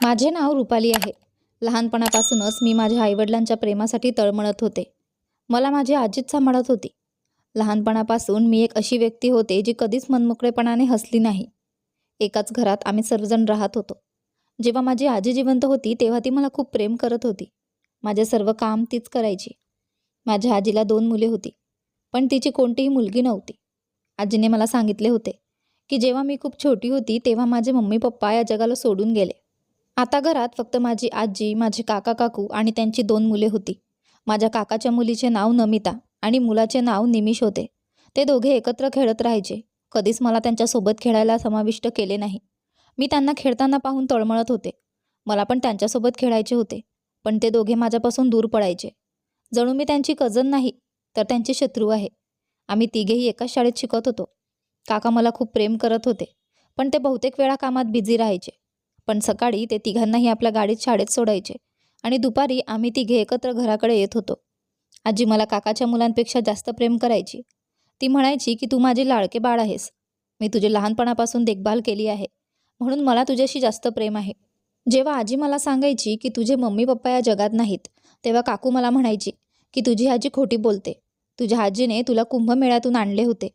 माझे नाव रुपाली आहे. लहानपणापासूनच मी माझ्या आईवडिलांच्या प्रेमासाठी तळमळत होते. मला माझी आजीच सांभाळत होती. लहानपणापासून मी एक अशी व्यक्ती होते जी कधीच मनमोकळेपणाने हसली नाही. एकाच घरात आम्ही सर्वजण राहत होतो. जेव्हा माझी आजी जिवंत होती तेव्हा ती मला खूप प्रेम करत होती. माझे सर्व काम तीच करायची. माझ्या आजीला दोन मुले होती पण तिची कोणतीही मुलगी नव्हती. आजीने मला सांगितले होते की जेव्हा मी खूप छोटी होती तेव्हा माझे मम्मी पप्पा या जगाला सोडून गेले. आता घरात फक्त माझी आजी माझे काका काकू आणि त्यांची दोन मुले होती. माझ्या काकाच्या मुलीचे नाव नमिता आणि मुलाचे नाव निमिष होते. ते दोघे एकत्र खेळत राहायचे. कधीच मला त्यांच्यासोबत खेळायला समाविष्ट केले नाही. मी त्यांना खेळताना पाहून तळमळत होते. मला पण त्यांच्यासोबत खेळायचे होते पण ते दोघे माझ्यापासून दूर पडायचे जणू मी त्यांची कजन नाही तर त्यांचे शत्रू आहे. आम्ही तिघेही एकाच शाळेत शिकत होतो. काका मला खूप प्रेम करत होते पण ते बहुतेक वेळा कामात बिझी राहायचे. पण सकाळी ते तिघांनाही आपल्या गाडीत शाळेत सोडायचे आणि दुपारी आम्ही तिघे एकत्र घराकडे येत होतो. आजी मला काकाच्या मुलांपेक्षा जास्त प्रेम करायची. ती म्हणायची की तू माझे लाडके बाळ आहेस. मी तुझे लहानपणापासून देखभाल केली आहे. म्हणून मला तुझ्याशी जास्त प्रेम आहे. जेव्हा आजी मला सांगायची की तुझे मम्मी पप्पा या जगात नाहीत तेव्हा काकू मला म्हणायची की तुझी आजी खोटी बोलते. तुझ्या आजीने तुला कुंभमेळ्यातून आणले होते.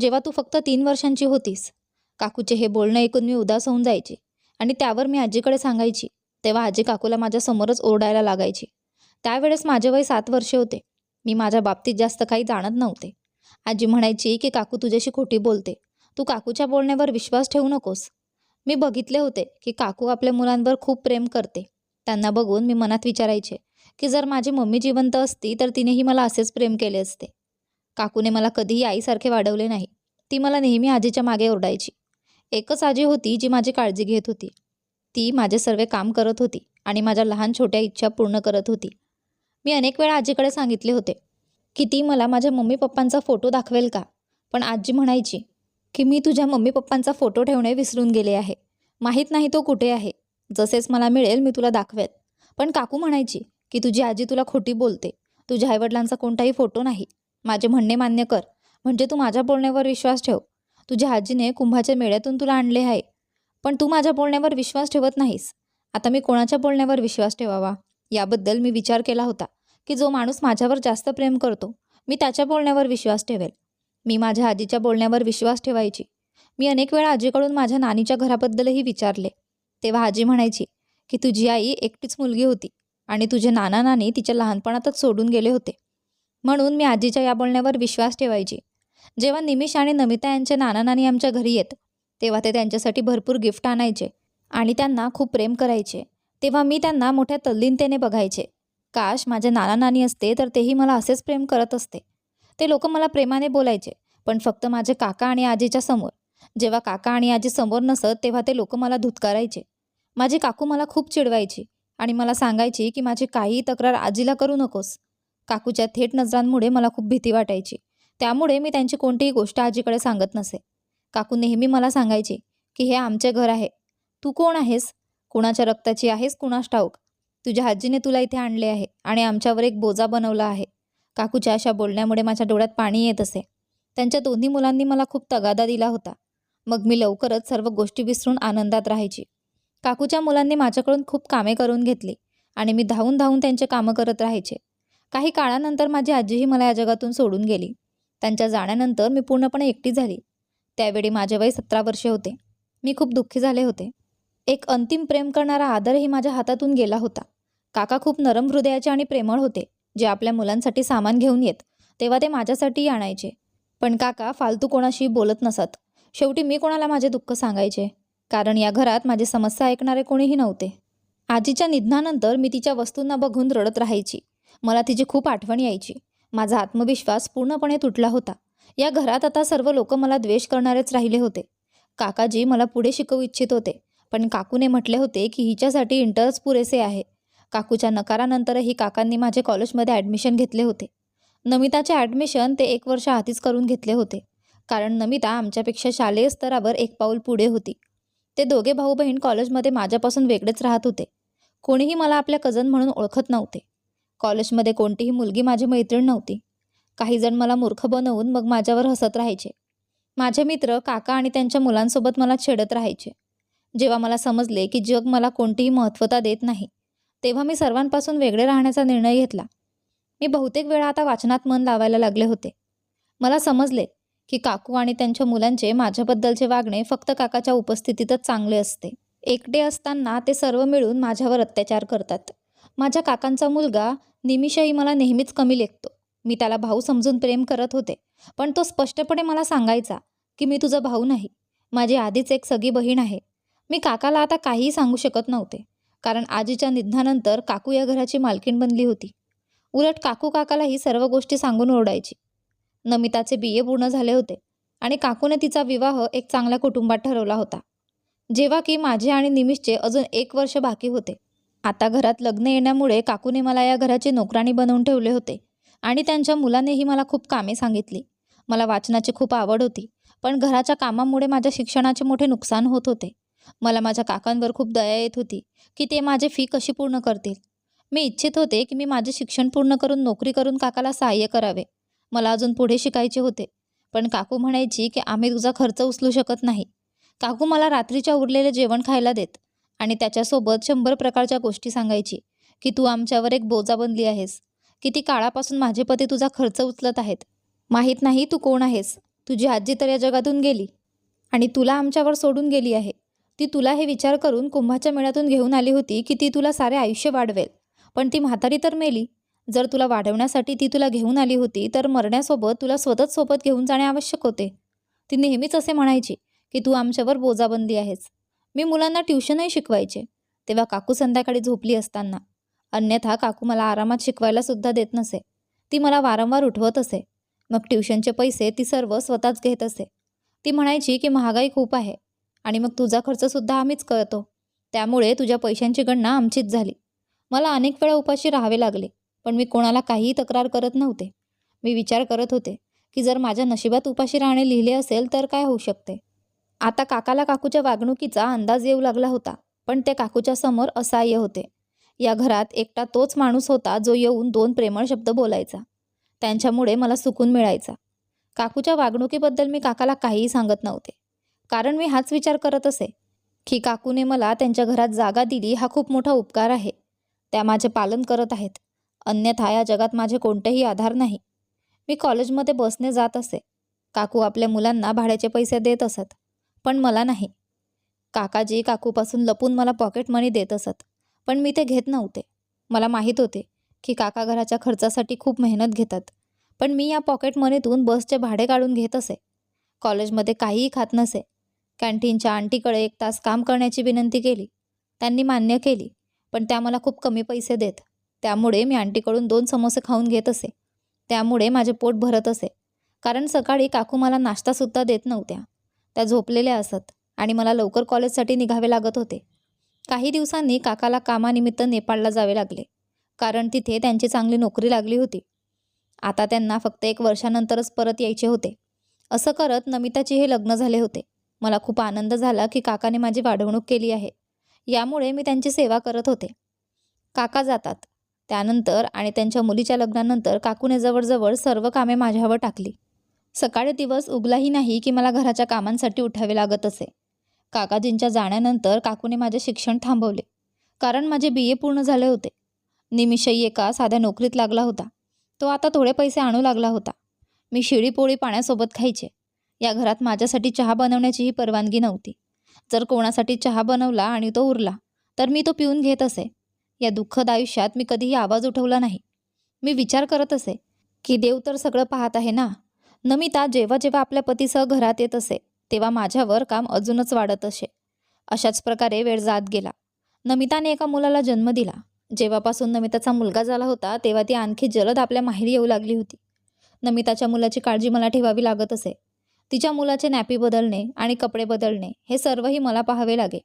जेव्हा तू फक्त तीन वर्षांची होतीस. काकूचे हे बोलणं ऐकून मी उदास होऊन जायची. आणि त्यावर मी आजीकडे सांगायची तेव्हा आजी काकूला माझ्यासमोरच ओरडायला लागायची. त्यावेळेस माझे वय सात वर्षे होते. मी माझ्या बाबतीत जास्त काही जाणत नव्हते. आजी म्हणायची की काकू तुझ्याशी खोटी बोलते. तू काकूच्या बोलण्यावर विश्वास ठेवू नकोस. मी बघितले होते की काकू आपल्या मुलांवर खूप प्रेम करते. त्यांना बघून मी मनात विचारायचे की जर माझी मम्मी जिवंत असती तर तिनेही मला असेच प्रेम केले असते. काकूने मला कधीही आईसारखे वाढवले नाही. ती मला नेहमी आजीच्या मागे ओरडायची. एकच आजी होती जी माझी काळजी घेत होती. ती माझे सर्व काम करत होती आणि माझ्या लहान छोट्या इच्छा पूर्ण करत होती. मी अनेक वेळा आजीकडे सांगितले होते की ती मला माझ्या मम्मी पप्पांचा फोटो दाखवेल का? पण आजी म्हणायची की मी तुझ्या मम्मी पप्पांचा फोटो ठेवणे विसरून गेले आहे. माहीत नाही तो कुठे आहे. जसेच मला मिळेल मी तुला दाखवेल. पण काकू म्हणायची की तुझी आजी तुला खोटी बोलते. तुझ्या आईवडिलांचा कोणताही फोटो नाही. माझे म्हणणे मान्य कर. म्हणजे तू माझ्या बोलण्यावर विश्वास ठेव. तुझ्या आजीने कुंभाच्या मेळ्यातून तुला आणले आहे. पण तू माझ्या बोलण्यावर विश्वास ठेवत नाहीस. आता मी कोणाच्या बोलण्यावर विश्वास ठेवावा? याबद्दल मी विचार केला होता की जो माणूस माझ्यावर जास्त प्रेम करतो मी त्याच्या बोलण्यावर विश्वास ठेवेल. मी माझ्या आजीच्या बोलण्यावर विश्वास ठेवायची. मी अनेक वेळा आजीकडून माझ्या नानीच्या घराबद्दलही विचारले. तेव्हा आजी म्हणायची की तुझी आई एकटीच मुलगी होती आणि तुझे नाना नानी तिच्या लहानपणातच सोडून गेले होते. म्हणून मी आजीच्या या बोलण्यावर विश्वास ठेवायची. जेव्हा निमिष आणि नमिता यांचे नाना नानी आमच्या घरी येत तेव्हा ते त्यांच्यासाठी भरपूर गिफ्ट आणायचे आणि त्यांना खूप प्रेम करायचे. तेव्हा मी त्यांना मोठ्या तल्लीनतेने बघायचे. काश माझे नाना नानी असते तर तेही मला असेच प्रेम करत असते. ते लोक मला प्रेमाने बोलायचे पण फक्त माझे काका आणि आजीच्या समोर. जेव्हा काका आणि आजी समोर नसत तेव्हा ते लोक मला धुतकारायचे. माझी काकू मला खूप चिडवायची आणि मला सांगायची की माझी काहीही तक्रार आजीला करू नकोस. काकूच्या थेट नजरांमुळे मला खूप भीती वाटायची. त्यामुळे मी त्यांची कोणतीही गोष्ट आजीकडे सांगत नसे. काकू नेहमी मला सांगायची की हे आमचे घर आहे. तू कोण आहेस? कुणाच्या रक्ताची आहेस? कुणास ठाऊक? तुझ्या आजीने तुला इथे आणले आहे आणि आमच्यावर एक बोजा बनवला आहे. काकूच्या अशा बोलण्यामुळे माझ्या डोळ्यात पाणी येत असे. त्यांच्या दोन्ही मुलांनी मला खूप तगादा दिला होता. मग मी लवकरच सर्व गोष्टी विसरून आनंदात राहायची. काकूच्या मुलांनी माझ्याकडून खूप कामे करून घेतली आणि मी धावून धावून त्यांचे कामं करत राहायचे. काही काळानंतर माझी आजीही मला या जगातून सोडून गेली. त्यांच्या जाण्यानंतर मी पूर्णपणे एकटी झाली. त्यावेळी माझे वय सतरा वर्षे होते. मी खूप दुःखी झाले होते. एक अंतिम प्रेम करणारा आदरही माझ्या हातातून गेला होता. काका खूप नरम हृदयाचे आणि प्रेमळ होते जे आपल्या मुलांसाठी सामान घेऊन येत तेव्हा ते माझ्यासाठीही आणायचे. पण काका फालतू कोणाशी बोलत नसत. शेवटी मी कोणाला माझे दुःख सांगायचे? कारण या घरात माझी समस्या ऐकणारे कोणीही नव्हते. आजीच्या निधनानंतर मी तिच्या वस्तूंना बघून रडत राहायची. मला तिची खूप आठवण यायची. माझा आत्मविश्वास पूर्णपणे तुटला होता. या घरात आता सर्व लोक मला द्वेष करणारेच राहिले होते. काकाजी मला पुढे शिकवू इच्छित होते पण काकूने म्हटले होते की हिच्यासाठी इंटरच पुरेसे आहे. काकूच्या नकारानंतरही काकांनी माझे कॉलेजमध्ये ॲडमिशन घेतले होते. नमिताचे ॲडमिशन ते एक वर्ष आधीच करून घेतले होते कारण नमिता आमच्यापेक्षा शालेय स्तरावर एक पाऊल पुढे होती. ते दोघे भाऊ बहीण कॉलेजमध्ये माझ्यापासून वेगळेच राहत होते. कोणीही मला आपल्या कजन म्हणून ओळखत नव्हते. कॉलेजमध्ये कोणतीही मुलगी माझी मैत्रीण नव्हती. काही जण मला मूर्ख बनवून मग माझ्यावर हसत राहायचे. माझे मित्र काका आणि त्यांच्या मुलांसोबत मला छेडत राहायचे. जेव्हा मला समजले की जग मला कोणतीही महत्त्वता देत नाही तेव्हा मी सर्वांपासून वेगळे राहण्याचा निर्णय घेतला. मी बहुतेक वेळा आता वाचनात मन लावायला लागले होते. मला समजले की काकू आणि त्यांच्या मुलांचे माझ्याबद्दलचे वागणे फक्त काकाच्या उपस्थितीतच चांगले असते. एकटे असताना ते सर्व मिळून माझ्यावर अत्याचार करतात. माझ्या काकांचा मुलगा निमिषही मला नेहमीच कमी लेखतो. मी त्याला भाऊ समजून प्रेम करत होते. पण तो स्पष्टपणे मला सांगायचा की मी तुझा भाऊ नाही. माझी आधीच एक सगी बहीण आहे. मी काकाला आता काहीही सांगू शकत नव्हते. कारण आजीच्या निधनानंतर काकू या घराची मालकीण बनली होती. उलट काकू काकाला ही सर्व गोष्टी सांगून ओरडायची. नमिताचे बी ए पूर्ण झाले होते आणि काकूने तिचा विवाह एक चांगल्या कुटुंबात ठरवला होता. जेव्हा की माझे आणि निमिषचे अजून एक वर्ष बाकी होते. आता घरात लग्न येण्यामुळे काकूने मला या घराची नोकराणी बनवून ठेवले होते आणि त्यांच्या मुलानेही मला खूप कामे सांगितली. मला वाचनाची खूप आवड होती पण घराच्या कामामुळे माझ्या शिक्षणाचे मोठे नुकसान होत होते. मला माझ्या काकांवर खूप दया येत होती की ते माझे फी कशी पूर्ण करतील. मी इच्छित होते की मी माझे शिक्षण पूर्ण करून नोकरी करून काकाला सहाय्य करावे. मला अजून पुढे शिकायचे होते पण काकू म्हणायची की आम्ही तुझा खर्च उचलू शकत नाही. काकू मला रात्रीच्या उरलेले जेवण खायला देत आणि त्याच्यासोबत शंभर प्रकारच्या गोष्टी सांगायची की तू आमच्यावर एक बोजा बनली आहेस किती काळापासून माझे पती तुझा खर्च उचलत आहेत. माहीत नाही तू कोण आहेस तुझी आजी तर या जगातून गेली आणि तुला आमच्यावर सोडून गेली आहे. ती तुला हे विचार करून कुंभाच्या मेळ्यातून घेऊन आली होती की ती तुला सारे आयुष्य वाढवेल. पण ती म्हातारी तर मेली. जर तुला वाढवण्यासाठी ती तुला घेऊन आली होती तर मरण्यासोबत तुला स्वतःच सोबत घेऊन जाणे आवश्यक होते. ती नेहमीच असे म्हणायची की तू आमच्यावर बोजा बनली आहेस. मी मुलांना ट्युशनही शिकवायचे. तेव्हा काकू संध्याकाळी झोपली असताना. अन्यथा काकू मला आरामात शिकवायला सुद्धा देत नसे. ती मला वारंवार उठवत असे. मग ट्युशनचे पैसे ती सर्व स्वतःच घेत असे. ती म्हणायची की महागाई खूप आहे आणि मग तुझा खर्चसुद्धा आम्हीच करतो त्यामुळे तुझ्या पैशांची गणना आमचीच झाली. मला अनेक वेळा उपाशी राहावे लागले पण मी कोणाला काहीही तक्रार करत नव्हते. मी विचार करत होते की जर माझ्या नशिबात उपाशी राहणे लिहिले असेल तर काय होऊ शकते? आता काकाला काकूच्या वागणुकीचा अंदाज येऊ लागला होता पण ते काकूच्या समोर असहाय्य होते. या घरात एकटा तोच माणूस होता जो येऊन दोन प्रेमळ शब्द बोलायचा. त्यांच्यामुळे मला सुकून मिळायचा. काकूच्या वागणुकीबद्दल मी काकाला काहीही सांगत नव्हते. कारण मी हाच विचार करत असे की काकूने मला त्यांच्या घरात जागा दिली हा खूप मोठा उपकार आहे. त्या माझे पालन करत आहेत. अन्यथा या जगात माझे कोणतेही आधार नाही. मी कॉलेजमध्ये बसने जात असे. काकू आपल्या मुलांना भाड्याचे पैसे देत असत. पण मला नाही. काकाजी काकूपासून लपून मला पॉकेट मनी देत असत पण मी ते घेत नव्हते. मला माहीत होते की काका घराच्या खर्चासाठी खूप मेहनत घेतात पण मी या पॉकेट मनीतून बसचे भाडे काढून घेत असे. कॉलेजमध्ये काहीही खात नसे. कॅन्टीनच्या आंटीकडे एक तास काम करण्याची विनंती केली. त्यांनी मान्य केली पण त्या मला खूप कमी पैसे देत. त्यामुळे मी आंटीकडून दोन समोसे खाऊन घेत असे. त्यामुळे माझे पोट भरत असे. कारण सकाळी काकू मला नाश्तासुद्धा देत नव्हत्या. त्या झोपलेल्या असत आणि मला लवकर कॉलेजसाठी निघावे लागत होते. काही दिवसांनी काकाला कामानिमित्त नेपाळला जावे लागले कारण तिथे त्यांची चांगली नोकरी लागली होती. आता त्यांना फक्त एक वर्षानंतरच परत यायचे होते. असं करत नमिताची हे लग्न झाले होते. मला खूप आनंद झाला की काकाने माझी वाढवणूक केली आहे. यामुळे मी त्यांची सेवा करत होते. काका जातात. त्यानंतर आणि त्यांच्या मुलीच्या लग्नानंतर काकूने जवळजवळ सर्व कामे माझ्यावर टाकली. सकाळी दिवस उगलाही नाही की मला घराच्या कामांसाठी उठावे लागत असे. काकाजींच्या जाण्यानंतर काकूने माझे शिक्षण थांबवले कारण माझे बी ए पूर्ण झाले होते. निमिषही एका साध्या नोकरीत लागला होता. तो आता थोडे पैसे आणू लागला होता. मी शिळी पोळी पाण्यासोबत खायचे. या घरात माझ्यासाठी चहा बनवण्याचीही परवानगी नव्हती. जर कोणासाठी चहा बनवला आणि तो उरला तर मी तो पिऊन घेत असे. या दुःखद आयुष्यात मी कधीही आवाज उठवला नाही. मी विचार करत असे की देव तर सगळं पाहत आहे ना? नमिता जेव्हा जेव्हा आपल्या पतीसह घरात येत असे तेव्हा माझ्यावर काम अजूनच वाढत असे. अशाच प्रकारे वेळ जात गेला. नमिताने एका मुलाला जन्म दिला. जेव्हापासून नमिताचा मुलगा झाला होता तेव्हा ती आणखी जलद आपल्या माहेरी येऊ लागली होती. नमिताच्या मुलाची काळजी मला ठेवावी लागत असे. तिच्या मुलाचे नॅपी बदलणे आणि कपडे बदलणे हे सर्वही मला पाहावे लागे.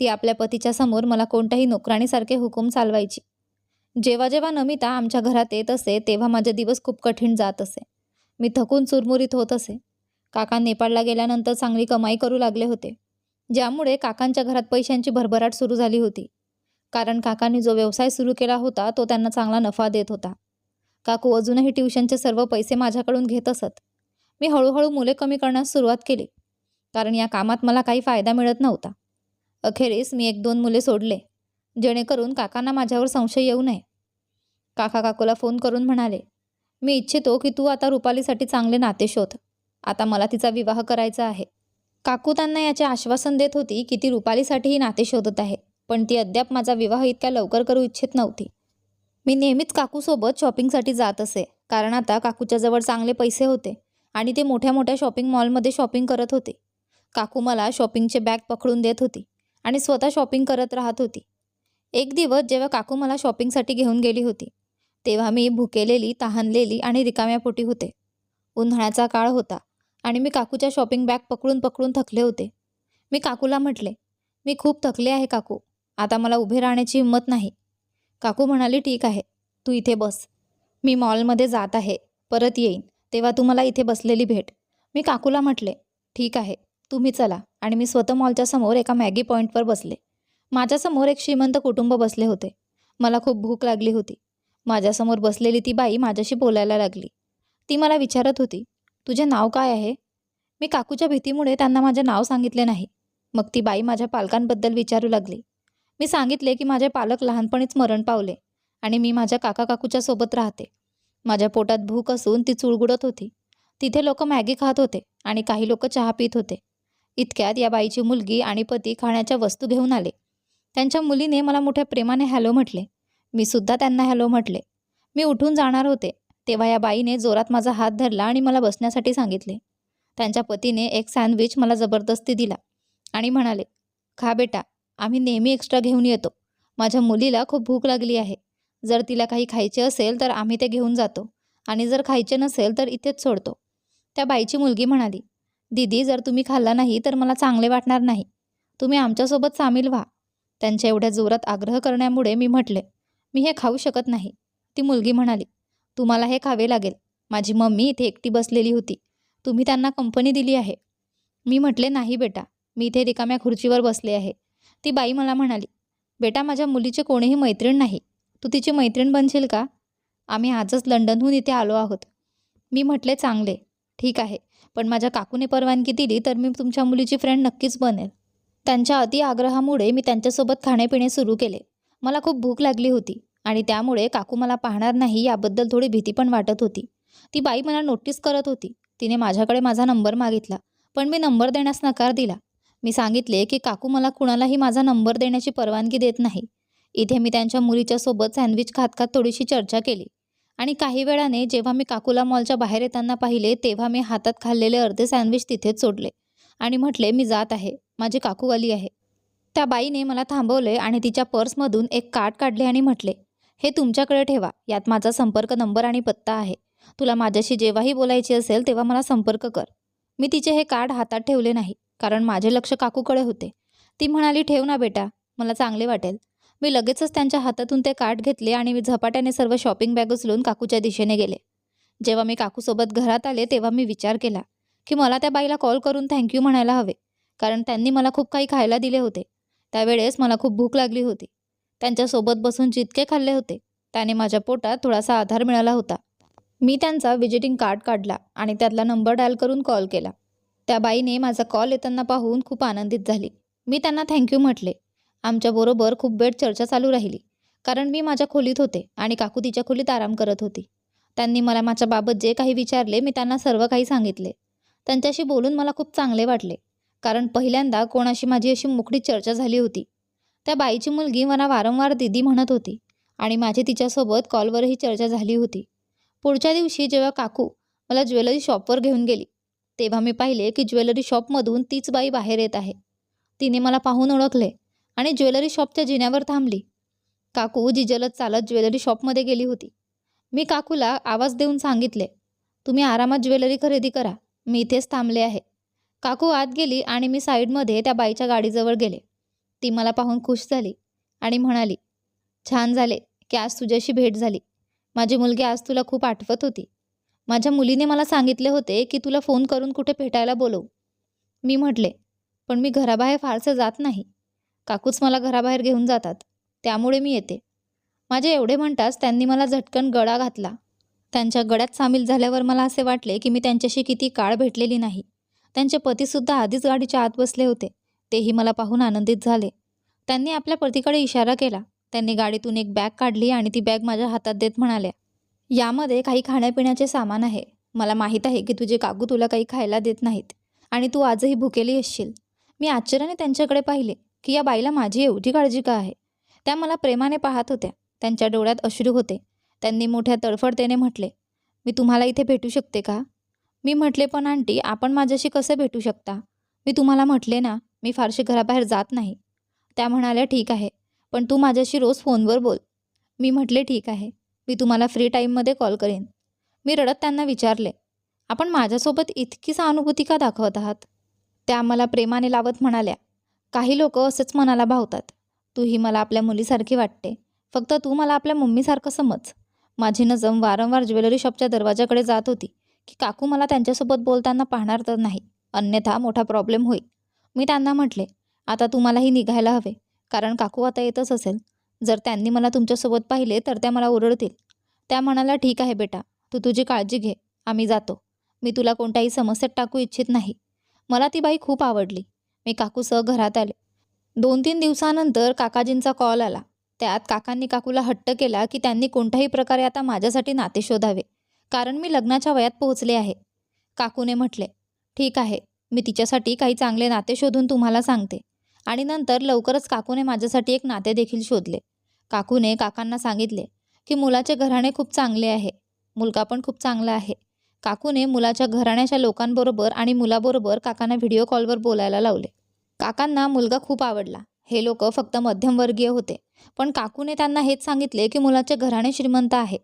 ती आपल्या पतीच्या समोर मला कोणत्याही नोकराणीसारखे हुकूम चालवायची. जेव्हा जेव्हा नमिता आमच्या घरात येत असे तेव्हा माझे दिवस खूप कठीण जात असे. मी थकून चुरमुरीत होत असे. काका नेपाळला गेल्यानंतर चांगली कमाई करू लागले होते. ज्यामुळे काकांच्या घरात पैशांची भरभराट सुरू झाली होती. कारण काकांनी जो व्यवसाय सुरू केला होता तो त्यांना चांगला नफा देत होता. काकू अजूनही ट्युशनचे सर्व पैसे माझ्याकडून घेत असत. मी हळूहळू मुले कमी करण्यास सुरुवात केली. कारण या कामात मला काही फायदा मिळत नव्हता. अखेरीस मी एक दोन मुले सोडले जेणेकरून काकांना माझ्यावर संशय येऊ नये. काका काकूला फोन करून म्हणाले मी इच्छितो की तू आता रुपालीसाठी चांगले नाते शोध. आता मला तिचा विवाह करायचा आहे. काकू त्यांना याचे आश्वासन देत होती की ती रुपालीसाठीही नाते शोधत आहे पण ती अद्याप माझा विवाह इतक्या लवकर करू इच्छित नव्हती. मी नेहमीच काकूसोबत शॉपिंगसाठी जात असे कारण आता काकूच्या जवळ चांगले पैसे होते आणि ते मोठ्या मोठ्या शॉपिंग मॉलमध्ये शॉपिंग करत होते. काकू मला शॉपिंगचे बॅग पकडून देत होती आणि स्वतः शॉपिंग करत राहत होती. एक दिवस जेव्हा काकू मला शॉपिंगसाठी घेऊन गेली होती तेव्हा मी भुकेलेली तहानलेली आणि रिकाम्या पोटी होते. उन्हाळ्याचा काळ होता आणि मी काकूच्या शॉपिंग बॅग पकडून पकडून थकले होते. मी काकूला म्हटले मी खूप थकले आहे काकू. आता मला उभे राहण्याची हिंमत नाही. काकू म्हणाली ठीक आहे तू इथे बस. मी मॉलमध्ये जात आहे. परत येईन. तेव्हा तू मला इथे बसलेली भेट. मी काकूला म्हटले ठीक आहे तुम्ही चला. आणि मी स्वतः मॉलच्या समोर एका मॅगी पॉईंटवर बसले. माझ्यासमोर एक श्रीमंत कुटुंब बसले होते. मला खूप भूक लागली होती. माझ्यासमोर बसलेली ती बाई माझ्याशी बोलायला लागली. ती मला विचारत होती तुझे नाव काय आहे? मी काकूच्या भीतीमुळे त्यांना माझे नाव सांगितले नाही. मग ती बाई माझ्या पालकांबद्दल विचारू लागली. मी सांगितले की माझे पालक लहानपणीच मरण पावले आणि मी माझ्या काका काकूच्या सोबत राहते. माझ्या पोटात भूक असून ती चुळगुडत होती. तिथे लोक मॅगी खात होते आणि काही लोक चहा पित होते. इतक्यात या बाईची मुलगी आणि पती खाण्याच्या वस्तू घेऊन आले. त्यांच्या मुलीने मला मोठ्या प्रेमाने हॅलो म्हटले. मी सुद्धा त्यांना हॅलो म्हटले. मी उठून जाणार होते तेव्हा या बाईने जोरात माझा हात धरला आणि मला बसण्यासाठी सांगितले. त्यांच्या पतीने एक सँडविच मला जबरदस्ती दिला आणि म्हणाले खा बेटा आम्ही नेहमी एक्स्ट्रा घेऊन येतो. माझ्या मुलीला खूप भूक लागली आहे. जर तिला काही खायचे असेल तर आम्ही ते घेऊन जातो आणि जर खायचे नसेल तर इथेच सोडतो. त्या बाईची मुलगी म्हणाली दीदी जर तुम्ही खाल्ला नाही तर मला चांगले वाटणार नाही. तुम्ही आमच्यासोबत सामील व्हा. त्यांच्या एवढ्या जोरात आग्रह करण्यामुळे मी म्हटले मी हे खाऊ शकत नाही. ती मुलगी म्हणाली तुम्हाला हे खावे लागेल. माझी मम्मी इथे एकटी बसलेली होती. तुम्ही त्यांना कंपनी दिली आहे. मी म्हटले नाही बेटा मी इथे रिकाम्या खुर्चीवर बसले आहे. ती बाई मला म्हणाली बेटा माझ्या मुलीचे कोणीही मैत्रीण नाही. तू तिची मैत्रीण बनशील का? आम्ही आजच लंडनहून इथे आलो आहोत. मी म्हटले चांगले. ठीक आहे. पण माझ्या काकूने परवानगी दिली तर मी तुमच्या मुलीची फ्रेंड नक्कीच बनेल. त्यांच्या अति आग्रहामुळे मी त्यांच्यासोबत खाणेपिणे सुरू केले. मला खूप भूक लागली होती आणि त्यामुळे काकू मला पाहणार नाही याबद्दल थोडी भीती पण वाटत होती. ती बाई मला नोटीस करत होती. तिने माझ्याकडे माझा नंबर मागितला पण मी नंबर देण्यास नकार दिला. मी सांगितले की काकू मला कुणालाही माझा नंबर देण्याची परवानगी देत नाही. इथे मी त्यांच्या मुलीच्या सोबत सँडविच खात खात थोडीशी चर्चा केली. आणि काही वेळाने जेव्हा मी काकूला मॉलच्या बाहेर येताना पाहिले तेव्हा मी हातात खाल्लेले अर्धे सँडविच तिथेच सोडले. आणि म्हटले मी जात आहे. माझी काकू आली आहे. त्या बाईने मला थांबवले आणि तिच्या पर्समधून एक कार्ड काढले आणि म्हटले हे तुमच्याकडे ठेवा यात माझा संपर्क नंबर आणि पत्ता आहे. तुला माझ्याशी जेव्हाही बोलायची असेल तेव्हा मला संपर्क कर. मी तिचे हे कार्ड हातात ठेवले नाही कारण माझे लक्ष काकूकडे होते. ती म्हणाली ठेव ना बेटा मला चांगले वाटेल. मी लगेचच त्यांच्या हातातून ते कार्ड घेतले आणि मी झपाट्याने सर्व शॉपिंग बॅग उचलून काकूच्या दिशेने गेले. जेव्हा मी काकूसोबत घरात आले तेव्हा मी विचार केला की मला त्या बाईला कॉल करून थँक्यू म्हणायला हवे कारण त्यांनी मला खूप काही खायला दिले होते. त्यावेळेस मला खूप भूक लागली होती. त्यांच्यासोबत बसून जितके खाल्ले होते त्याने माझ्या पोटात थोडासा आधार मिळाला होता. मी त्यांचा विजिटिंग कार्ड काढला आणि त्यातला नंबर डायल करून कॉल केला. त्या बाईने माझा कॉल येताना पाहून खूप आनंदित झाली. मी त्यांना थँक्यू म्हटले. आमच्याबरोबर खूप वेळ चर्चा चालू राहिली कारण मी माझ्या खोलीत होते आणि काकू तिच्या खोलीत आराम करत होती. त्यांनी मला माझ्याबाबत जे काही विचारले मी त्यांना सर्व काही सांगितले. त्यांच्याशी बोलून मला खूप चांगले वाटले. कारण पहिल्यांदा कोणाशी माझी अशी मोकळी चर्चा झाली होती. त्या बाईची मुलगी मला वारंवार दिदी म्हणत होती आणि माझी तिच्यासोबत कॉलवरही चर्चा झाली होती. पुढच्या दिवशी जेव्हा काकू मला ज्वेलरी शॉपवर घेऊन गेली तेव्हा मी पाहिले की ज्वेलरी शॉपमधून तीच बाई बाहेर येत आहे. तिने मला पाहून ओळखले आणि ज्वेलरी शॉपच्या जिन्यावर थांबली. काकू जी जलद चालत ज्वेलरी शॉपमध्ये गेली होती. मी काकूला आवाज देऊन सांगितले तुम्ही आरामात ज्वेलरी खरेदी करा मी इथेच थांबले आहे. काकू आत गेली आणि मी साईडमध्ये त्या बाईच्या गाडीजवळ गेले. ती मला पाहून खुश झाली आणि म्हणाली छान झाले की आज तुझ्याशी भेट झाली. माझी मुलगी आज तुला खूप आठवत होती. माझ्या मुलीने मला सांगितले होते की तुला फोन करून कुठे भेटायला बोलवू. मी म्हटले पण मी घराबाहेर फारसे जात नाही. काकूच मला घराबाहेर घेऊन जातात. त्यामुळे मी येते. माझे एवढे म्हणताच त्यांनी मला झटकन गळा घातला. त्यांच्या गळ्यात सामील झाल्यावर मला असे वाटले की मी त्यांच्याशी किती काळ भेटलेली नाही. त्यांचे पतीसुद्धा आधीच गाडीच्या आत बसले होते. तेही मला पाहून आनंदित झाले. त्यांनी आपल्या पतीकडे इशारा केला. त्यांनी गाडीतून एक बॅग काढली आणि ती बॅग माझ्या हातात देत म्हणाल्या यामध्ये काही खाण्यापिण्याचे सामान आहे. मला माहीत आहे की तुझे काकू तुला काही खायला देत नाहीत आणि तू आजही भुकेली असशील. मी आश्चर्याने त्यांच्याकडे पाहिले की या बाईला माझी एवढी काळजी का आहे? त्या मला प्रेमाने पाहत होत्या. त्यांच्या डोळ्यात अश्रू होते. त्यांनी मोठ्या तडफडतेने म्हटले मी तुम्हाला इथे भेटू शकते का? मी म्हटले पण आंटी आपण माझ्याशी कसे भेटू शकता? मी तुम्हाला म्हटले ना मी फारशी घराबाहेर जात नाही. त्या म्हणाल्या ठीक आहे पण तू माझ्याशी रोज फोनवर बोल. मी म्हटले ठीक आहे मी तुम्हाला फ्री टाईममध्ये कॉल करेन. मी रडत त्यांना विचारले आपण माझ्यासोबत इतकी सहानुभूती का दाखवत आहात? त्या मला प्रेमाने लावत म्हणाल्या काही लोक असेच मनाला भावतात. तूही मला आपल्या मुलीसारखी वाटते. फक्त तू मला आपल्या मम्मीसारखं समज. माझी नजम वारंवार ज्वेलरी शॉपच्या दरवाजाकडे जात होती. की काकू मला त्यांच्यासोबत बोलताना पाहणार तर नाही. अन्यथा मोठा प्रॉब्लेम होईल. मी त्यांना म्हटले आता तुम्हालाही निघायला हवे. कारण काकू आता येतच असेल. जर त्यांनी मला तुमच्यासोबत पाहिले तर त्या मला ओरडतील. त्या म्हणाला ठीक आहे बेटा. तू तुझी काळजी घे. आम्ही जातो. मी तुला कोणत्याही समस्येत टाकू इच्छित नाही. मला ती बाई खूप आवडली. मी काकूसह घरात आले. दोन तीन दिवसानंतर काकाजींचा कॉल आला. त्यात काकांनी काकूला हट्ट केला की त्यांनी कोणत्याही प्रकारे आता माझ्यासाठी नाते शोधावे. कारण मी लग्नाच्या वयात पोहोचले आहे. काकूने म्हटले ठीक आहे मी तिच्यासाठी काही चांगले नाते शोधून तुम्हाला सांगते. आणि नंतर लवकरच काकूने माझ्यासाठी एक नाते देखील शोधले. काकूने काकांना सांगितले की मुलाचे घराणे खूप चांगले आहे. मुलगा पण खूप चांगला आहे. काकूने मुलाच्या घराण्याच्या लोकांबरोबर आणि मुलाबरोबर काकांना व्हिडिओ कॉलवर बोलायला लावले. काकांना मुलगा खूप आवडला. हे लोक फक्त मध्यमवर्गीय होते. पण काकूने त्यांना हेच सांगितले की मुलाचे घराणे श्रीमंत आहे.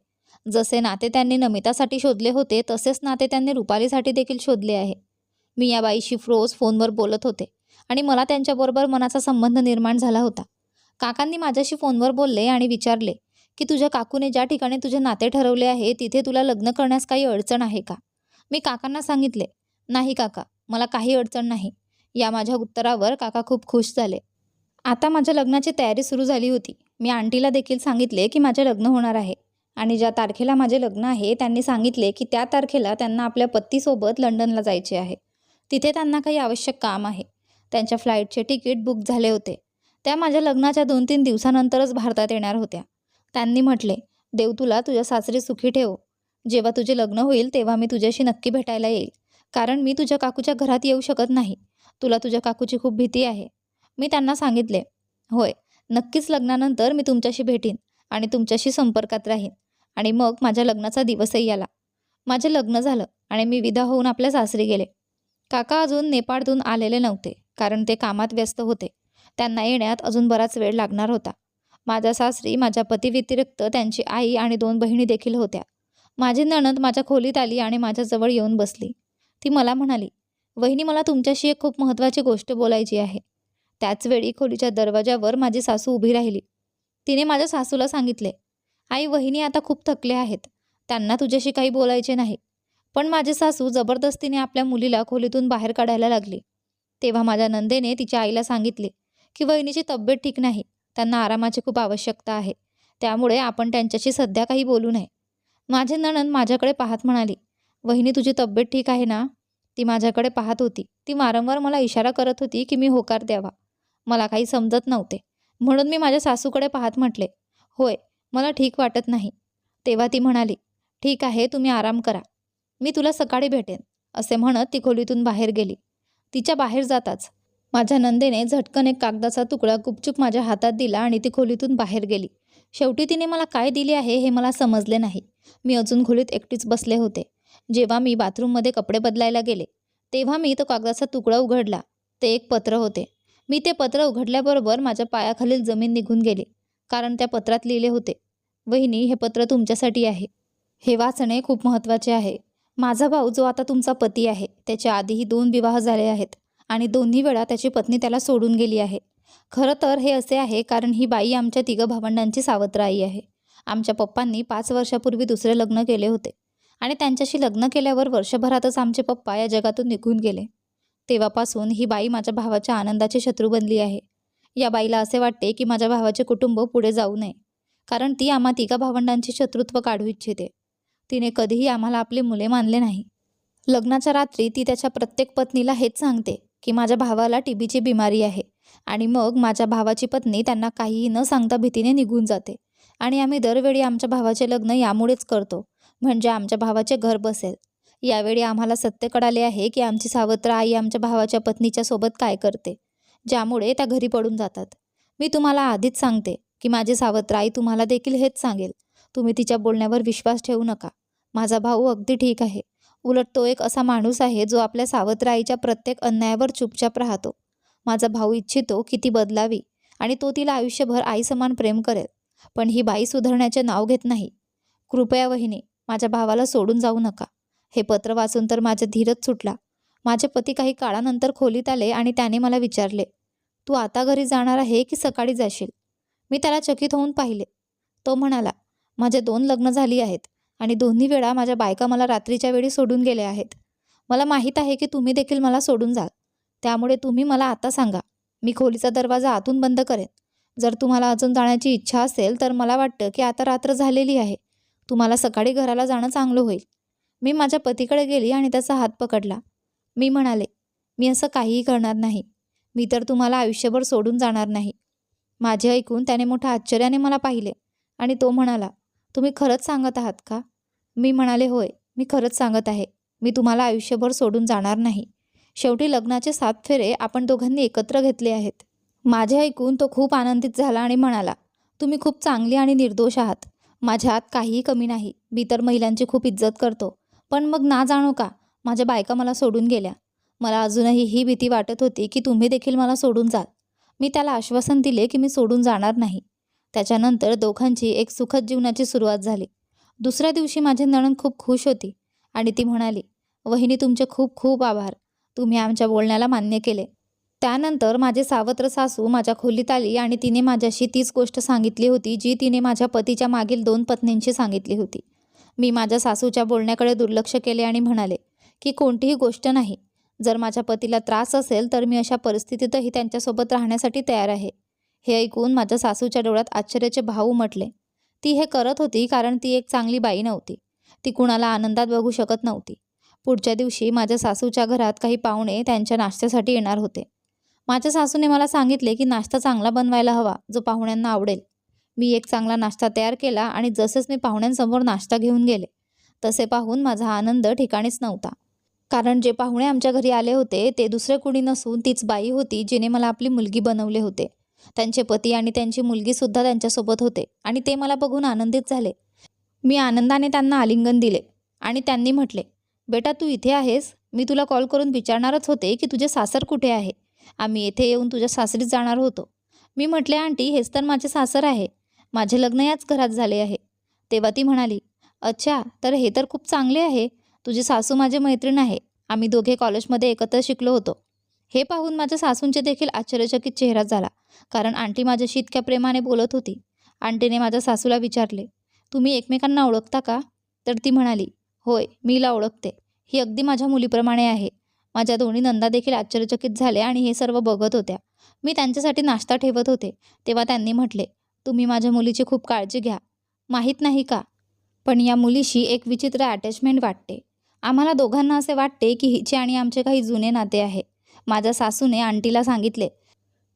जसे नाते त्यांनी नमितासाठी शोधले होते तसेच नाते त्यांनी रुपालीसाठी देखील शोधले आहे. मी या बाईशी रोज फोनवर बोलत होते आणि मला त्यांच्याबरोबर मनाचा संबंध निर्माण झाला होता. काकांनी माझ्याशी फोनवर बोलले आणि विचारले की तुझ्या काकूने ज्या ठिकाणी तुझे नाते ठरवले आहे तिथे तुला लग्न करण्यास काही अडचण आहे का? मी काकांना सांगितले नाही काका मला काही अडचण नाही. या माझ्या उत्तरावर काका खूप खुश झाले. आता माझ्या लग्नाची तयारी सुरू झाली होती. मी आंटीला देखील सांगितले की माझे लग्न होणार आहे. आणि ज्या तारखेला माझे लग्न आहे त्यांनी सांगितले की त्या तारखेला त्यांना आपल्या पत्तीसोबत लंडनला जायचे आहे. तिथे त्यांना काही आवश्यक काम आहे. त्यांच्या फ्लाईटचे तिकीट बुक झाले होते. त्या माझ्या लग्नाच्या दोन तीन दिवसानंतरच भारतात येणार होत्या. त्यांनी म्हटले देव तुला तुझ्या सासरी सुखी ठेव. जेव्हा तुझे लग्न होईल तेव्हा मी तुझ्याशी नक्की भेटायला येईल. कारण मी तुझ्या काकूच्या घरात येऊ शकत नाही. तुला तुझ्या काकूची खूप भीती आहे. मी त्यांना सांगितले होय. नक्कीच लग्नानंतर मी तुमच्याशी भेटीन आणि तुमच्याशी संपर्कात राहीन. आणि मग माझ्या लग्नाचा दिवसही आला. माझे लग्न झालं आणि मी विदा होऊन आपल्या सासरी गेले. काका अजून नेपाळतून आलेले नव्हते कारण ते कामात व्यस्त होते. त्यांना येण्यात अजून बराच वेळ लागणार होता. माझ्या सासरी माझ्या पतीव्यतिरिक्त त्यांची आई आणि दोन बहिणी देखील होत्या. माझी नणंद माझ्या खोलीत आली आणि माझ्याजवळ येऊन बसली. ती मला म्हणाली वहिनी मला तुमच्याशी एक खूप महत्त्वाची गोष्ट बोलायची आहे. त्याचवेळी खोलीच्या दरवाजावर माझी सासू उभी राहिली. तिने माझ्या सासूला सांगितले आई वहिनी आता खूप थकले आहेत. त्यांना तुझ्याशी काही बोलायचे नाही. पण माझे सासू जबरदस्तीने आपल्या मुलीला खोलीतून बाहेर काढायला लागले. तेव्हा माझ्या नंदेने तिच्या आईला सांगितले की वहिनीची तब्येत ठीक नाही. त्यांना आरामाची खूप आवश्यकता आहे. त्यामुळे आपण त्यांच्याशी सध्या काही बोलू नये. माझे नणंद माझ्याकडे पाहत म्हणाली वहिनी तुझी तब्येत ठीक आहे ना? ती माझ्याकडे पाहत होती. ती वारंवार मला इशारा करत होती की मी होकार द्यावा. मला काही समजत नव्हते. म्हणून मी माझ्या सासूकडे पाहत म्हटले होय मला ठीक वाटत नाही. तेव्हा ती म्हणाली ठीक आहे तुम्ही आराम करा. मी तुला सकाळी भेटेन असे म्हणत ती खोलीतून बाहेर गेली. तिच्या बाहेर जाताच माझ्या नंदेने झटकन एक कागदाचा तुकडा गुपचूप माझ्या हातात दिला आणि ती खोलीतून बाहेर गेली. शेवटी तिने मला काय दिले आहे हे मला समजले नाही. मी अजून खोलीत एकटीच बसले होते. जेव्हा मी बाथरूममध्ये कपडे बदलायला गेले तेव्हा मी तो कागदाचा तुकडा उघडला. ते एक पत्र होते. मी ते पत्र उघडल्याबरोबर माझ्या पायाखालील जमीन निघून गेली कारण त्या पत्रात लिहिले होते वहिनी हे पत्र तुमच्यासाठी आहे. हे वाचणे खूप महत्त्वाचे आहे. माझा भाऊ जो आता तुमचा पती आहे त्याच्या आधीही दोन विवाह झाले आहेत आणि दोन्ही वेळा त्याची पत्नी त्याला सोडून गेली आहे. खरं तर हे असे आहे कारण ही बाई आमच्या तिघं भावंडांची सावत्र आई आहे. आमच्या पप्पांनी पाच वर्षापूर्वी दुसरे लग्न केले होते आणि त्यांच्याशी लग्न केल्यावर वर्षभरातच आमचे पप्पा या जगातून निघून गेले. तेव्हापासून ही बाई माझ्या भावाच्या आनंदाची शत्रू बनली आहे. या बाईला असे वाटते की माझ्या भावाचे कुटुंब पुढे जाऊ नये. कारण ती आम्हा तिघा भावंडांचे शत्रुत्व काढू इच्छिते. तिने कधीही आम्हाला आपले मुले मानले नाही. लग्नाच्या रात्री ती त्याच्या प्रत्येक पत्नीला हेच सांगते की माझ्या भावाला टीबीची बिमारी आहे आणि मग माझ्या भावाची पत्नी त्यांना काहीही न सांगता भीतीने निघून जाते आणि आम्ही दरवेळी आमच्या भावाचे लग्न यामुळेच करतो म्हणजे आमच्या भावाचे घर बसेल. यावेळी आम्हाला सत्य कळाले आहे की आमची सावत्र आई आमच्या भावाच्या पत्नीच्या सोबत काय करते ज्यामुळे त्या घरी पडून जातात. मी तुम्हाला आधीच सांगते की माझी सावत्र आई तुम्हाला देखील हेच सांगेल. तुम्ही तिच्या बोलण्यावर विश्वास ठेवू नका. माझा भाऊ अगदी ठीक आहे. उलट तो एक असा माणूस आहे जो आपल्या सावत्र आईच्या प्रत्येक अन्यायावर चुपचाप राहतो. माझा भाऊ इच्छितो की ती बदलावी आणि तो तिला आयुष्यभर आईसमान प्रेम करेल पण ही बाई सुधारण्याचे नाव घेत नाही. कृपया वहिनी माझ्या भावाला सोडून जाऊ नका. हे पत्र वाचून तर माझा धीरच सुटला. माझे पती काही काळानंतर खोलीत आले आणि त्याने मला विचारले तू आता घरी जाणार आहे की सकाळी जाशील? मी त्याला चकित होऊन पाहिले. तो म्हणाला माझे दोन लग्न झाली आहेत आणि दोन्ही वेळा माझ्या बायका मला रात्रीच्या वेळी सोडून गेल्या आहेत. मला माहीत आहे की तुम्ही देखील मला सोडून जाल. त्यामुळे तुम्ही मला आता सांगा. मी खोलीचा दरवाजा आतून बंद करेन. जर तुम्हाला अजून जाण्याची इच्छा असेल तर मला वाटतं की आता रात्र झालेली आहे. तुम्हाला सकाळी घराला जाणं चांगलं होईल. मी माझ्या पतीकडे गेली आणि त्याचा हात पकडला. मी म्हणाले मी असं काहीही करणार नाही. मी तर तुम्हाला आयुष्यभर सोडून जाणार नाही. माझे ऐकून त्याने मोठ्या आश्चर्याने मला पाहिले आणि तो म्हणाला तुम्ही खरंच सांगत आहात का? मी म्हणाले होय मी खरंच सांगत आहे. मी तुम्हाला आयुष्यभर सोडून जाणार नाही. शेवटी लग्नाचे सात फेरे आपण दोघांनी एकत्र घेतले आहेत. माझे ऐकून तो खूप आनंदित झाला आणि म्हणाला तुम्ही खूप चांगली आणि निर्दोष आहात. माझ्यात काहीही कमी नाही. मी तर महिलांची खूप इज्जत करतो. पण मग ना जाणो का? माझ्या बायका मला सोडून गेल्या. मला अजूनही ही भीती वाटत होती की तुम्ही देखील मला सोडून जाल. मी त्याला आश्वासन दिले की मी सोडून जाणार नाही. त्याच्यानंतर दोघांची एक सुखद जीवनाची सुरुवात झाली. दुसऱ्या दिवशी माझी नणंद खूप खुश होती आणि ती म्हणाली वहिनी तुमचे खूप खूप आभार. तुम्ही आमच्या बोलण्याला मान्य केले. त्यानंतर माझे सावत्र सासू माझ्या खोलीत आली आणि तिने माझ्याशी तीच गोष्ट सांगितली होती जी तिने माझ्या पतीच्या मागील दोन पत्नींशी सांगितली होती. मी माझ्या सासूच्या बोलण्याकडे दुर्लक्ष केले आणि म्हणाले की कोणतीही गोष्ट नाही. जर माझ्या पतीला त्रास असेल तर मी अशा परिस्थितीतही त्यांच्यासोबत राहण्यासाठी तयार आहे. हे ऐकून माझ्या सासूच्या डोळ्यात आश्चर्याचे भाव उमटले. ती हे करत होती कारण ती एक चांगली बाई नव्हती. ती कुणाला आनंदात बघू शकत नव्हती. पुढच्या दिवशी माझ्या सासूच्या घरात काही पाहुणे त्यांच्या नाश्त्यासाठी येणार होते. माझ्या सासूने मला सांगितले की नाश्ता चांगला बनवायला हवा जो पाहुण्यांना आवडेल. मी एक चांगला नाश्ता तयार केला आणि जसेच मी पाहुण्यांसमोर नाश्ता घेऊन गेले तसे पाहून माझा आनंद ठिकाणीच नव्हता. कारण जे पाहुणे आमच्या घरी आले होते ते दुसरे कुणी नसून तीच बाई होती जिने मला आपली मुलगी बनवले होते. त्यांचे पती आणि त्यांची मुलगीसुद्धा त्यांच्यासोबत होते आणि ते मला बघून आनंदित झाले. मी आनंदाने त्यांना आलिंगन दिले आणि त्यांनी म्हटले बेटा तू इथे आहेस? मी तुला कॉल करून विचारणारच होते की तुझे सासर कुठे आहे? आम्ही येथे येऊन तुझ्या सासरीच जाणार होतो. मी म्हटले आंटी हेच तर माझे सासर आहे. माझे लग्न याच घरात झाले आहे. तेव्हा ती म्हणाली अच्छा तर हे तर खूप चांगले आहे. तुझी सासू माझी मैत्रीण आहे. आम्ही दोघे कॉलेजमध्ये एकत्र शिकलो होतो. हे पाहून माझ्या सासूंचे देखील आश्चर्यचकित चेहरा झाला. कारण आंटी माझ्याशी इतक्या प्रेमाने बोलत होती. आंटीने माझ्या सासूला विचारले तुम्ही एकमेकांना ओळखता का? तर ती म्हणाली होय मीला ओळखते. ही अगदी माझ्या मुलीप्रमाणे आहे. माझ्या दोन्ही नंदा देखील आश्चर्यचकित झाले आणि हे सर्व बघत होत्या. मी त्यांच्यासाठी नाश्ता ठेवत होते. तेव्हा त्यांनी म्हटले तुम्ही माझ्या मुलीची खूप काळजी घ्या. माहीत नाही का? पण या मुलीशी एक विचित्र अटॅचमेंट वाटते. आम्हाला दोघांना असे वाटते की हिचे आणि आमचे काही जुने नाते आहे. माझ्या सासूने आंटीला सांगितले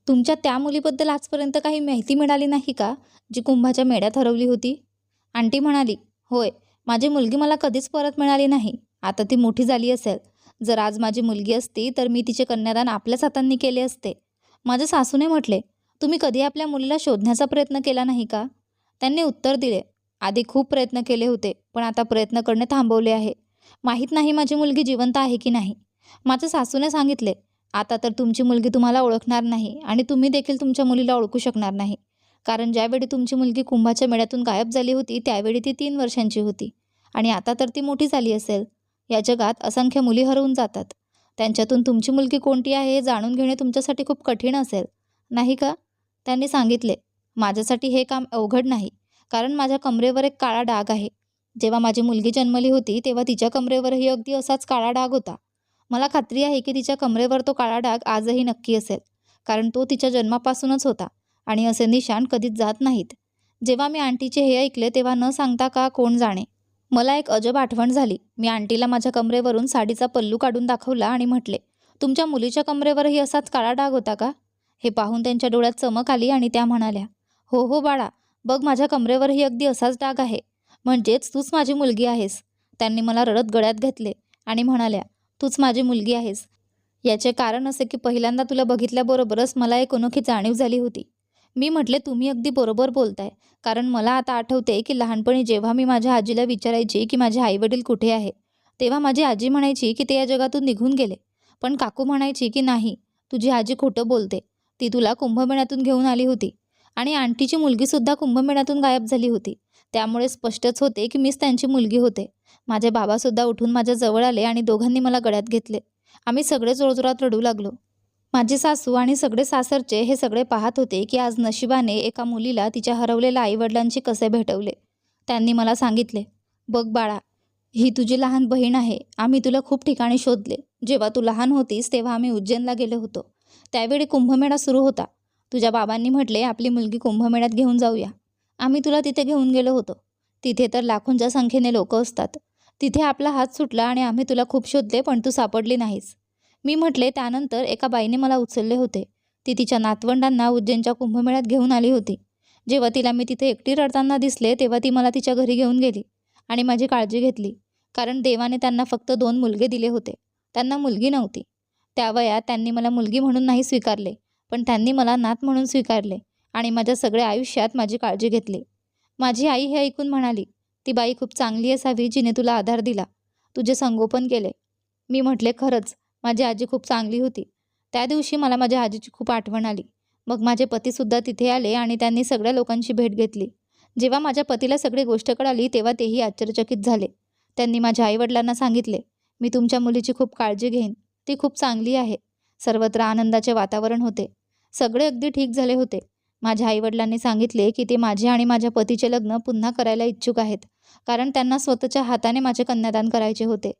तुमच्या त्या मुलीबद्दल आजपर्यंत काही माहिती मिळाली नाही का जी कुंभाच्या मेळ्यात हरवली होती? आंटी म्हणाली होय माझी मुलगी मला कधीच परत मिळाली नाही. आता ती मोठी झाली असेल. जर आज माझी मुलगी असती तर मी तिचे कन्यादान आपल्याच हातांनी केले असते. माझ्या सासूने म्हटले तुम्ही कधी आपल्या मुलीला शोधण्याचा प्रयत्न केला नाही का? त्यांनी उत्तर दिले आधी खूप प्रयत्न केले होते पण आता प्रयत्न करणे थांबवले आहे. माहीत नाही माझी मुलगी जिवंत आहे की नाही. माझं सासूने सांगितले आता तर तुमची मुलगी तुम्हाला ओळखणार नाही आणि तुम्ही देखील तुमच्या मुलीला ओळखू शकणार नाही. कारण ज्यावेळी तुमची मुलगी कुंभाच्या मेळ्यातून गायब झाली होती त्यावेळी ती तीन वर्षांची होती. आणि आता तर ती मोठी झाली असेल. या जगात असंख्य मुली हरवून जातात. त्यांच्यातून तुमची मुलगी कोणती आहे हे जाणून घेणे तुमच्यासाठी खूप कठीण असेल. नाही का? त्यांनी सांगितले माझ्यासाठी हे काम अवघड नाही. कारण माझ्या कमरेवर एक काळा डाग आहे. जेव्हा माझी मुलगी जन्मली होती तेव्हा तिच्या कमरेवरही अगदी असाच काळा डाग होता. मला खात्री आहे की तिच्या कमरेवर तो काळा डाग आजही नक्की असेल कारण तो तिच्या जन्मापासूनच होता आणि असे निशाण कधीच जात नाहीत. जेव्हा मी आंटीचे हे ऐकले तेव्हा न सांगता का कोण जाणे? मला एक अजब आठवण झाली. मी आंटीला माझ्या कमरेवरून साडीचा पल्लू काढून दाखवला आणि म्हटले तुमच्या मुलीच्या कमरेवरही असाच काळा डाग होता का? हे पाहून त्यांच्या डोळ्यात चमक आली आणि त्या म्हणाल्या हो हो बाळा बघ माझ्या कमरेवरही अगदी असाच डाग आहे. म्हणजेच तूच माझी मुलगी आहेस. त्यांनी मला रडत गळ्यात घेतले आणि म्हणाल्या तूच माझी मुलगी आहेस. याचे कारण असे की पहिल्यांदा तुला बघितल्याबरोबरच मला एक अनोखी जाणीव झाली होती. मी म्हटले तुम्ही अगदी बरोबर बोलताय. कारण मला आता आठवते की लहानपणी जेव्हा मी माझ्या आजीला विचारायची की माझे आईवडील कुठे आहे तेव्हा माझी आजी म्हणायची की ते या जगातून निघून गेले. पण काकू म्हणायची की नाही तुझी आजी खोटं बोलते. ती तुला कुंभमेळ्यातून घेऊन आली होती. आणि आंटीची मुलगीसुद्धा कुंभमेळ्यातून गायब झाली होती. त्यामुळे स्पष्टच होते की मीच त्यांची मुलगी होते. माझे बाबासुद्धा उठून माझ्या जवळ आले आणि दोघांनी मला गळ्यात घेतले. आम्ही सगळे जोरजोरात रडू लागलो. माझी सासू आणि सगळे सासरचे हे सगळे पाहत होते की आज नशिबाने एका मुलीला तिच्या हरवलेल्या आईवडिलांची कसे भेटवले. त्यांनी मला सांगितले बघ बाळा ही तुझी लहान बहीण आहे. आम्ही तुला खूप ठिकाणी शोधले. जेव्हा तू लहान होतीस तेव्हा आम्ही उज्जैनला गेलो होतो. त्यावेळी कुंभमेळा सुरू होता. तुझ्या बाबांनी म्हटले आपली मुलगी कुंभमेळ्यात घेऊन जाऊया. आम्ही तुला तिथे घेऊन गेलो होतो. तिथे तर लाखोंच्या संख्येने लोक असतात. तिथे आपला हात सुटला आणि आम्ही तुला खूप शोधले पण तू सापडली नाहीस. मी म्हटले त्यानंतर एका बाईने मला उचलले होते. ती तिच्या नातवंडांना उज्जैनच्या कुंभमेळ्यात घेऊन आली होती. जेव्हा तिला मी तिथे एकटी रडताना दिसले तेव्हा ती मला तिच्या घरी घेऊन गेली आणि माझी काळजी घेतली. कारण देवाने त्यांना फक्त दोन मुलगे दिले होते. त्यांना मुलगी नव्हती. त्या वयात त्यांनी मला मुलगी म्हणून नाही स्वीकारले. पण त्यांनी मला नात म्हणून स्वीकारले आणि माझ्या सगळ्या आयुष्यात माझी काळजी घेतली. माझी आई हे ऐकून म्हणाली ती बाई खूप चांगली असावी जिने तुला आधार दिला. तुझे संगोपन केले. मी म्हटले खरंच माझी आजी खूप चांगली होती. त्या दिवशी मला माझ्या आजीची खूप आठवण आली. मग माझे पतीसुद्धा तिथे आले आणि त्यांनी सगळ्या लोकांची भेट घेतली. जेव्हा माझ्या पतीला सगळी गोष्ट कळाली तेव्हा तेही आश्चर्यचकित झाले. त्यांनी माझ्या आईवडिलांना सांगितले मी तुमच्या मुलीची खूप काळजी घेईन. ती खूप चांगली आहे. सर्वत्र आनंदाचे वातावरण होते. सगळे अगदी ठीक झाले होते. माझ्या आईवडिलांनी सांगितले की ते माझे आणि माझ्या पतीचे लग्न पुन्हा करायला इच्छुक आहेत कारण त्यांना स्वतःच्या हाताने माझे कन्यादान करायचे होते.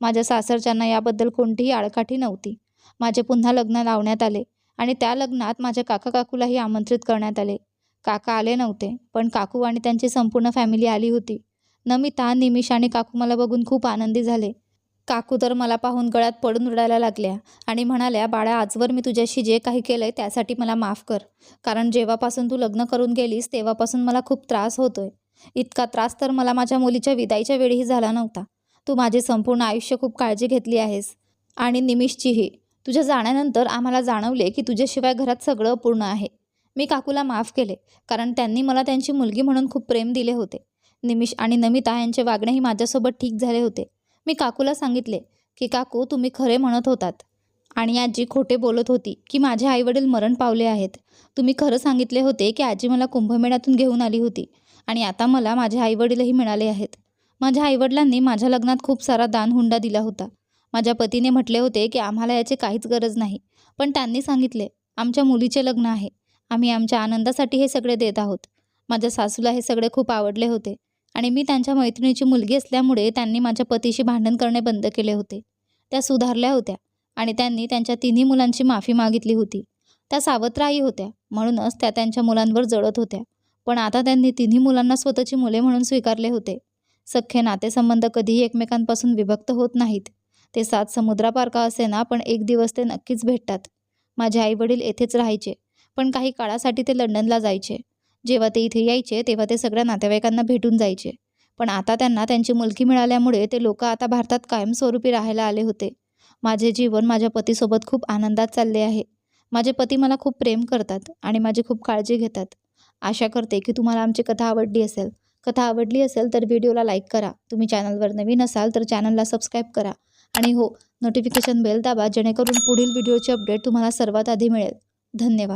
माझ्या सासरच्यांना याबद्दल कोणतीही आळकाठी नव्हती. माझे पुन्हा लग्न लावण्यात आले आणि त्या लग्नात माझ्या काका काकूलाही आमंत्रित करण्यात आले. काका आले नव्हते पण काकू आणि त्यांची संपूर्ण फॅमिली आली होती. नमिता निमिष आणि काकू मला बघून खूप आनंदी झाले. काकू तर मला पाहून गळ्यात पडून रडायला लागल्या आणि म्हणाल्या बाळा आजवर मी तुझ्याशी जे काही केलंय त्यासाठी मला माफ कर. कारण जेव्हापासून तू लग्न करून गेलीस तेव्हापासून मला खूप त्रास होतोय. इतका त्रास तर मला माझ्या मुलीच्या विदाईच्या वेळीही झाला नव्हता. तू माझे संपूर्ण आयुष्य खूप काळजी घेतली आहेस आणि निमिषचीही. तुझ्या जाण्यानंतर आम्हाला जाणवले की तुझ्याशिवाय घरात सगळं अपूर्ण आहे. मी काकूला माफ केले कारण त्यांनी मला त्यांची मुलगी म्हणून खूप प्रेम दिले होते. निमिष आणि नमिता यांचे वागणेही माझ्यासोबत ठीक झाले होते. मी काकूला सांगितले की काकू तुम्ही खरे म्हणत होतात. आणि आजी खोटे बोलत होती की माझे आईवडील मरण पावले आहेत. तुम्ही खरं सांगितले होते की आजी मला कुंभमेळ्यातून घेऊन आली होती. आणि आता मला माझे आईवडीलही मिळाले आहेत. माझ्या आईवडिलांनी माझ्या लग्नात खूप सारा दानहुंडा दिला होता. माझ्या पतीने म्हटले होते की आम्हाला याची काहीच गरज नाही. पण त्यांनी सांगितले आमच्या मुलीचे लग्न आहे. आम्ही आमच्या आनंदासाठी हे सगळे देत आहोत. माझ्या सासूला हे सगळे खूप आवडले होते. आणि मी त्यांच्या मैत्रिणीची मुलगी असल्यामुळे त्यांनी माझ्या पतीशी भांडण करणे बंद केले होते. त्या सुधारल्या होत्या आणि त्यांनी त्यांच्या तिन्ही मुलांची माफी मागितली होती. त्या सावत्राही होत्या म्हणूनच त्या त्यांच्या मुलांवर जळत होत्या. पण आता त्यांनी तिन्ही मुलांना स्वतःची मुले म्हणून स्वीकारले होते. सख्खे नातेसंबंध कधीही एकमेकांपासून विभक्त होत नाहीत. ते सात समुद्रापारखा असे ना पण एक दिवस ते नक्कीच भेटतात. माझे आईवडील येथेच राहायचे पण काही काळासाठी ते लंडनला जायचे. जेव्हा ते इथे यायचे तेव्हा ते सगळ्या नातेवाईकांना भेटून जायचे. पण आता त्यांना त्यांची मुलगी मिळाल्यामुळे ते लोक आता भारतात कायमस्वरूपी राहायला आले होते. माझे जीवन माझ्या पतीसोबत खूप आनंदात चालले आहे. माझे पती मला खूप प्रेम करतात आणि माझी खूप काळजी घेतात. आशा करते की तुम्हाला आमची कथा आवडली असेल. कथा आवडली असेल तर व्हिडिओला लाईक करा. तुम्ही चॅनलवर नवीन असाल तर चॅनलला सबस्क्राईब करा. आणि हो नोटिफिकेशन बेल दाबा जेणेकरून पुढील व्हिडिओची अपडेट तुम्हाला सर्वात आधी मिळेल. धन्यवाद.